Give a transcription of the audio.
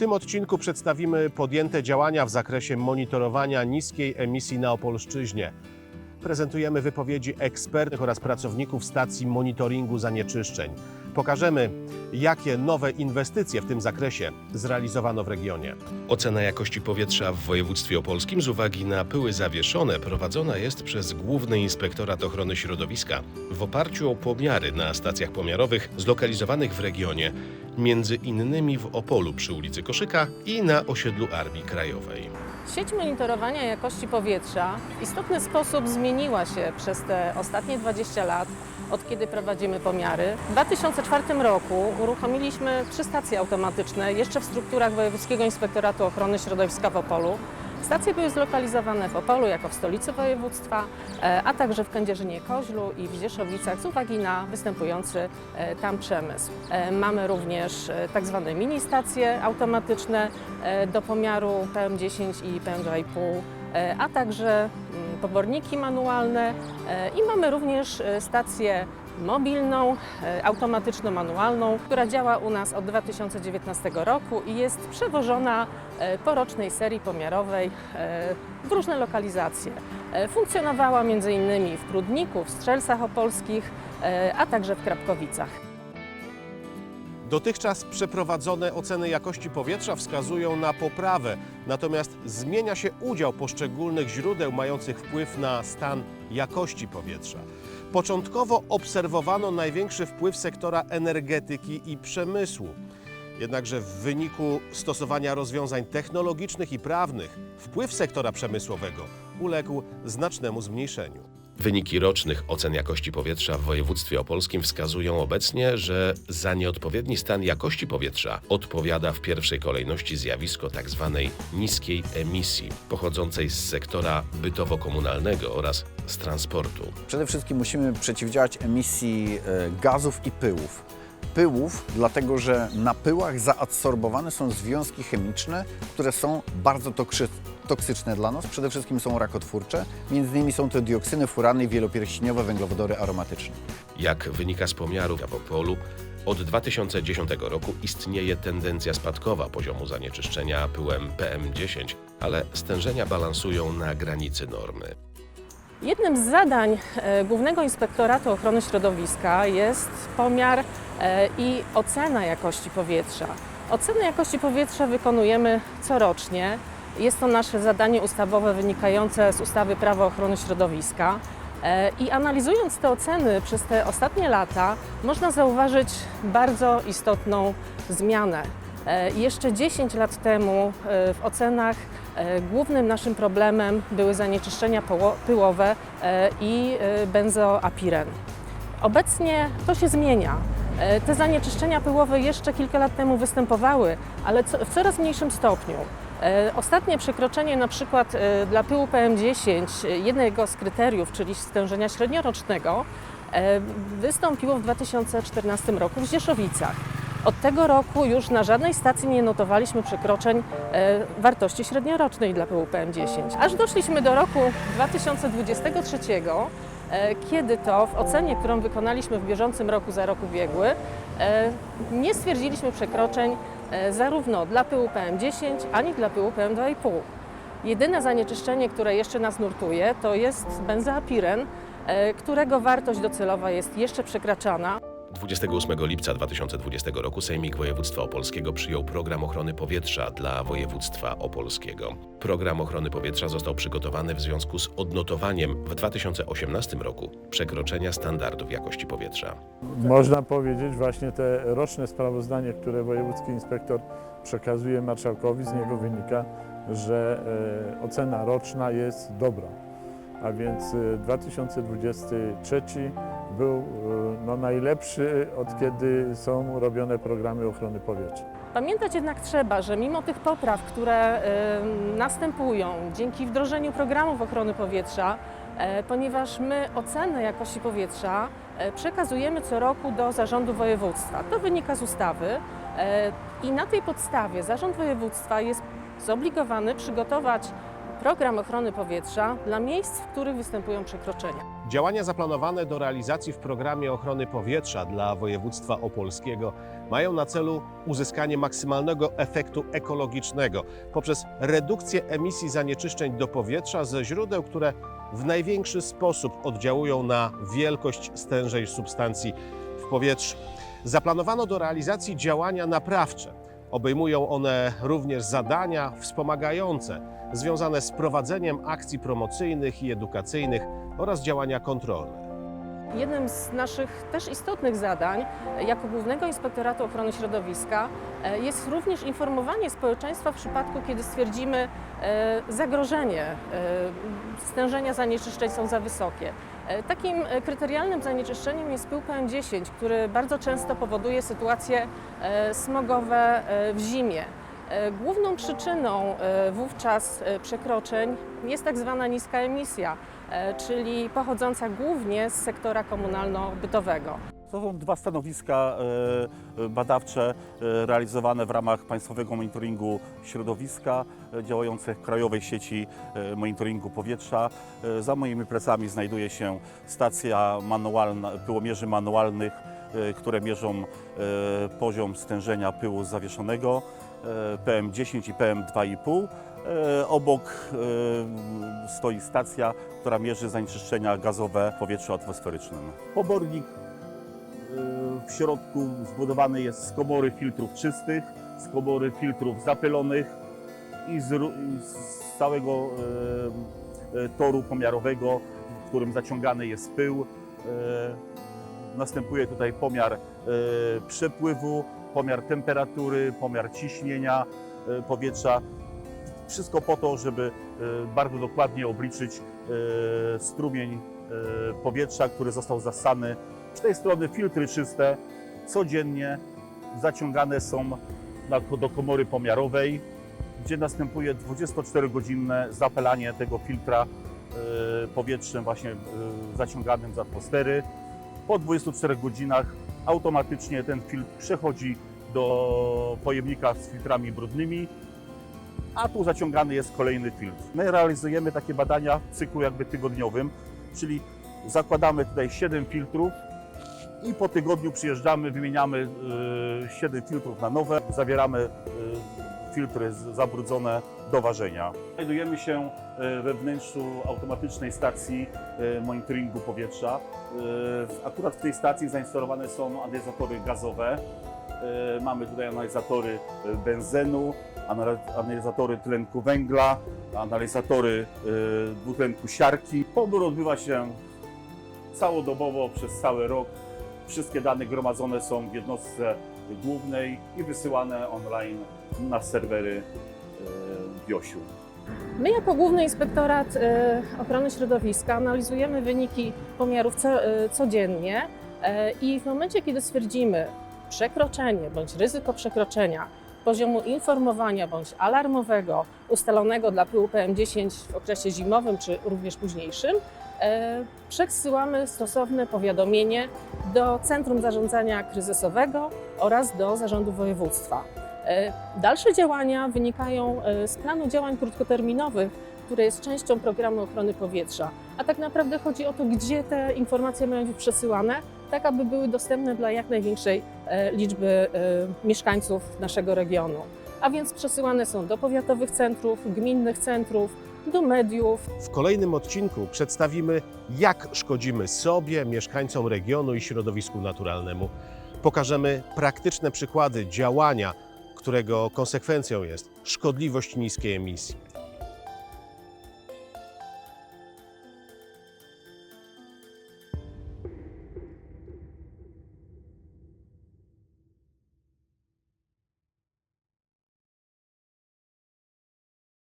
tym odcinku przedstawimy podjęte działania w zakresie monitorowania niskiej emisji na Opolszczyźnie. Prezentujemy wypowiedzi ekspertów oraz pracowników stacji monitoringu zanieczyszczeń. Pokażemy, jakie nowe inwestycje w tym zakresie zrealizowano w regionie. Ocena jakości powietrza w województwie opolskim z uwagi na pyły zawieszone prowadzona jest przez Główny Inspektorat Ochrony Środowiska w oparciu o pomiary na stacjach pomiarowych zlokalizowanych w regionie, między innymi w Opolu przy ulicy Koszyka i na osiedlu Armii Krajowej. Sieć monitorowania jakości powietrza w istotny sposób zmieniła się przez te ostatnie 20 lat, od kiedy prowadzimy pomiary. W 2004 roku uruchomiliśmy trzy stacje automatyczne jeszcze w strukturach Wojewódzkiego Inspektoratu Ochrony Środowiska w Opolu. Stacje były zlokalizowane w Opolu jako w stolicy województwa, e, a także w Kędzierzynie-Koźlu i w Zdzieszowicach z uwagi na występujący e, tam przemysł. E, Mamy również tak zwane mini stacje automatyczne do pomiaru PM10 i PM2,5, e, a także mm, poborniki manualne i mamy również e, stację mobilną, e, automatyczno-manualną, która działa u nas od 2019 roku i jest przewożona e, po rocznej serii pomiarowej e, w różne lokalizacje. Funkcjonowała m.in. w Prudniku, w Strzelcach Opolskich, a także w Krapkowicach. Dotychczas przeprowadzone oceny jakości powietrza wskazują na poprawę, natomiast zmienia się udział poszczególnych źródeł mających wpływ na stan jakości powietrza. Początkowo obserwowano największy wpływ sektora energetyki i przemysłu. Jednakże w wyniku stosowania rozwiązań technologicznych i prawnych wpływ sektora przemysłowego uległ znacznemu zmniejszeniu. Wyniki rocznych ocen jakości powietrza w województwie opolskim wskazują obecnie, że za nieodpowiedni stan jakości powietrza odpowiada w pierwszej kolejności zjawisko tzw. niskiej emisji, pochodzącej z sektora bytowo-komunalnego oraz z transportu. Przede wszystkim musimy przeciwdziałać emisji e, gazów i pyłów. Pyłów, dlatego że na pyłach zaadsorbowane są związki chemiczne, które są bardzo toksyczne dla nas. Przede wszystkim są rakotwórcze. Między innymi są to dioksyny, furany i wielopierścieniowe węglowodory aromatyczne. Jak wynika z pomiarów w Opolu, od 2010 roku istnieje tendencja spadkowa poziomu zanieczyszczenia pyłem PM10, ale stężenia balansują na granicy normy. Jednym z zadań e, Głównego Inspektoratu Ochrony Środowiska jest pomiar e, i ocena jakości powietrza. Ocenę jakości powietrza wykonujemy corocznie. Jest to nasze zadanie ustawowe wynikające z ustawy Prawo Ochrony Środowiska. E, I analizując te oceny przez te ostatnie lata, można zauważyć bardzo istotną zmianę. E, Jeszcze 10 lat temu e, w ocenach głównym naszym problemem były zanieczyszczenia pyłowe i benzoapiren. Obecnie to się zmienia. Te zanieczyszczenia pyłowe jeszcze kilka lat temu występowały, ale w coraz mniejszym stopniu. E, Ostatnie przekroczenie na przykład e, dla pyłu PM10 e, jednego z kryteriów, czyli stężenia średniorocznego, wystąpiło w 2014 roku w Zdzieszowicach. Od tego roku już na żadnej stacji nie notowaliśmy przekroczeń wartości średniorocznej dla pyłu PM10. Aż doszliśmy do roku 2023, e, kiedy to w ocenie, którą wykonaliśmy w bieżącym roku za rok ubiegły, nie stwierdziliśmy przekroczeń zarówno dla pyłu PM10, ani dla pyłu PM2,5. Jedyne zanieczyszczenie, które jeszcze nas nurtuje, to jest benzoapiren, e, którego wartość docelowa jest jeszcze przekraczana. 28 lipca 2020 roku Sejmik Województwa Opolskiego przyjął program ochrony powietrza dla województwa opolskiego. Program ochrony powietrza został przygotowany w związku z odnotowaniem w 2018 roku przekroczenia standardów jakości powietrza. Można powiedzieć właśnie te roczne sprawozdanie, które wojewódzki inspektor przekazuje marszałkowi, z niego wynika, że e, ocena roczna jest dobra. A więc e, 2023 był e, no, najlepszy od kiedy są robione programy ochrony powietrza. Pamiętać jednak trzeba, że mimo tych popraw, które y, następują dzięki wdrożeniu programów ochrony powietrza, e, ponieważ my ocenę jakości powietrza e, przekazujemy co roku do zarządu województwa. To wynika z ustawy e, i na tej podstawie zarząd województwa jest zobligowany przygotować program ochrony powietrza dla miejsc, w których występują przekroczenia. Działania zaplanowane do realizacji w programie ochrony powietrza dla województwa opolskiego mają na celu uzyskanie maksymalnego efektu ekologicznego poprzez redukcję emisji zanieczyszczeń do powietrza ze źródeł, które w największy sposób oddziałują na wielkość stężeń substancji w powietrzu. Zaplanowano do realizacji działania naprawcze. Obejmują one również zadania wspomagające związane z prowadzeniem akcji promocyjnych i edukacyjnych oraz działania kontrolne. Jednym z naszych też istotnych zadań jako Głównego Inspektoratu Ochrony Środowiska e, jest również informowanie społeczeństwa w przypadku, kiedy stwierdzimy e, zagrożenie, e, stężenia zanieczyszczeń są za wysokie. E, Takim e, kryterialnym zanieczyszczeniem jest pył PM10, który bardzo często powoduje sytuacje e, smogowe w zimie. Główną przyczyną wówczas przekroczeń jest tak zwana niska emisja, czyli pochodząca głównie z sektora komunalno-bytowego. To są dwa stanowiska e, badawcze e, realizowane w ramach Państwowego Monitoringu Środowiska, e, działające w Krajowej Sieci e, Monitoringu Powietrza. E, Za moimi plecami znajduje się stacja manualna, pyłomierzy manualnych, e, które mierzą e, poziom stężenia pyłu zawieszonego e, PM10 i PM2,5. E, Obok e, stoi stacja, która mierzy zanieczyszczenia gazowe w powietrzu atmosferycznym. Pobornik w środku zbudowany jest z komory filtrów czystych, z komory filtrów zapylonych i z, z całego e, e, toru pomiarowego, w którym zaciągany jest pył. E, Następuje tutaj pomiar e, przepływu, pomiar temperatury, pomiar ciśnienia e, powietrza. Wszystko po to, żeby e, bardzo dokładnie obliczyć e, strumień e, powietrza, który został zasany z tej strony filtry czyste codziennie zaciągane są do komory pomiarowej, gdzie następuje 24-godzinne zapalanie tego filtra e, powietrzem właśnie e, zaciąganym z atmosfery. Po 24 godzinach automatycznie ten filtr przechodzi do pojemnika z filtrami brudnymi, a tu zaciągany jest kolejny filtr. My realizujemy takie badania w cyklu jakby tygodniowym, czyli zakładamy tutaj 7 filtrów, i po tygodniu przyjeżdżamy, wymieniamy y, 7 filtrów na nowe, zawieramy y, filtry zabrudzone do ważenia. Znajdujemy się y, we wnętrzu automatycznej stacji monitoringu powietrza. Akurat w tej stacji zainstalowane są analizatory gazowe. Mamy tutaj analizatory benzenu, anal- analizatory tlenku węgla, analizatory dwutlenku siarki. Pobór odbywa się całodobowo przez cały rok. Wszystkie dane gromadzone są w jednostce głównej i wysyłane online na serwery e, WIOŚ-u. My jako Główny Inspektorat e, Ochrony Środowiska analizujemy wyniki pomiarów e, codziennie i w momencie, kiedy stwierdzimy przekroczenie bądź ryzyko przekroczenia poziomu informowania bądź alarmowego ustalonego dla pyłu PM10 w okresie zimowym czy również późniejszym, przesyłamy stosowne powiadomienie do Centrum Zarządzania Kryzysowego oraz do Zarządu Województwa. E, Dalsze działania wynikają e, z planu działań krótkoterminowych, który jest częścią programu ochrony powietrza. A tak naprawdę chodzi o to, gdzie te informacje mają być przesyłane, tak aby były dostępne dla jak największej e, liczby mieszkańców naszego regionu. A więc przesyłane są do powiatowych centrów, gminnych centrów, do mediów, W kolejnym odcinku przedstawimy, jak szkodzimy sobie, mieszkańcom regionu i środowisku naturalnemu. Pokażemy praktyczne przykłady działania, którego konsekwencją jest szkodliwość niskiej emisji.